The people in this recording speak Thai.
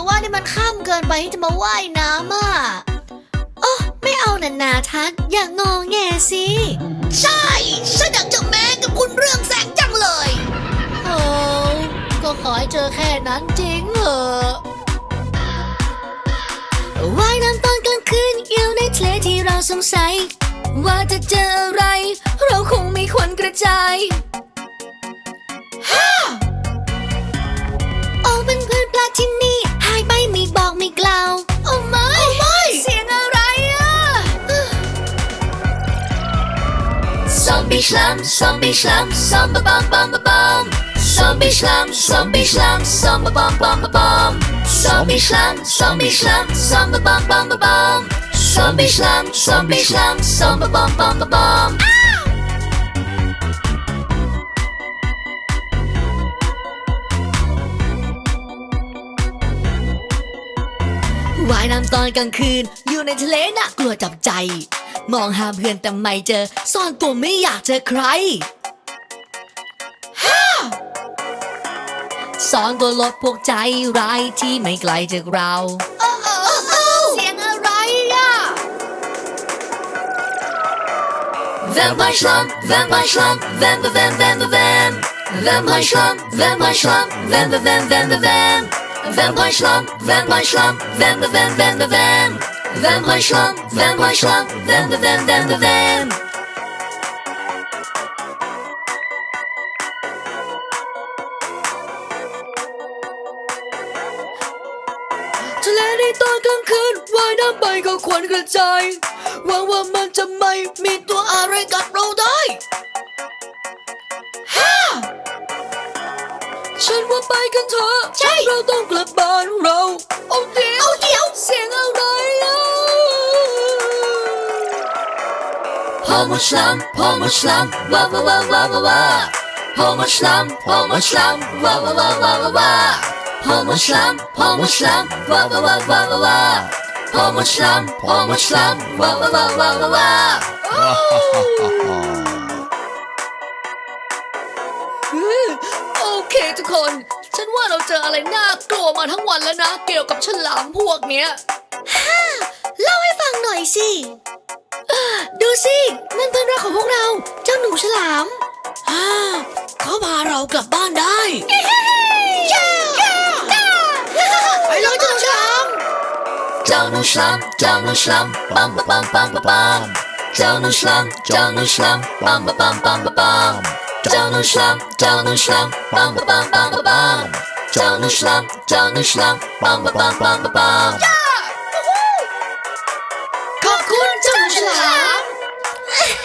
ราะว่านี่มันค่ำเกินไปที่จะมาว่ายน้ำอะโอ้ไม่เอานานาทัศน์อย่างงอแงสิ ใช่ฉันอยากจะแม้กับคุณเรื่องแสงจังเลยโอ้ก็ขอให้เจอแค่นั้นจริงเหรอว่ายน้ำตอนกลางคืนอยู่ในทะเลที่เราสงสัย ว่าจะเจออะไร เราคงไม่ควรกระจาย Zombie slam, zombie slam, samba bum bum ba bum. Zombie slam, zombie slam, samba bum bum ba bum. Zombie slam, zombie slam, samba bum bum ba bum. Zombie slam, zombie slam, samba bum bum ba bum. ว่ายน้ำตอนกลางคืน อยู่ในทะเลน่ากลัวจับใจ มองหาเพื่อนแต่ไม่เจอ ซ่อนตัวไม่อยากเจอใครซ่อนตัวลดพวกใจร้ายที่ไม่ไกลจากเราเสียงอะไรอะ Vampire slam, vampire slam, vamp vamp vamp vamp. Vampire slam, vampire slam, vamp vamp vamp vamp. Vampire slam, vampire Slump Vamp vamp vamp vamp vamp. Vampire slam, vampire slam, vamp vamp vamp vamp. ทะเลในตอนกลางคืนว่ายน้ำไปก็ควรกระจายหวังว่ามันจะไม่มีตัวอะไรกัดเราได้ฮ่าฉันว่าไปกันเถอะใช่เราต้องกลับ wah. Homo slam, homo slam, wah wah wah wah wah wah. Homo slam, homo slam, wah wah wah wah wah wah. โอเคทุกคน ฉันว่าเราเจออะไรน่ากลัวมาทั้งวันแล้วนะ เกี่ยวกับฉลามพวกเนี้ย เล่าให้ฟังหน่อยสิ ดูสิ นั่นเพื่อนรักของพวกเรา เจ้าหนูฉลามฮ่าเขาพาเรากลับบ้านได้ไปเลยเจ้าหนูฉลาม Donald Slum, Donald Slum, bum ba bum bum ba bum. Donald Slum, Donald Slum, bum ba bum bum ba bum. Donald Slum, Donald Slum, bum ba bum bum ba bum. Donald Slum, Donald Slum, bum ba bum bum ba bum. ข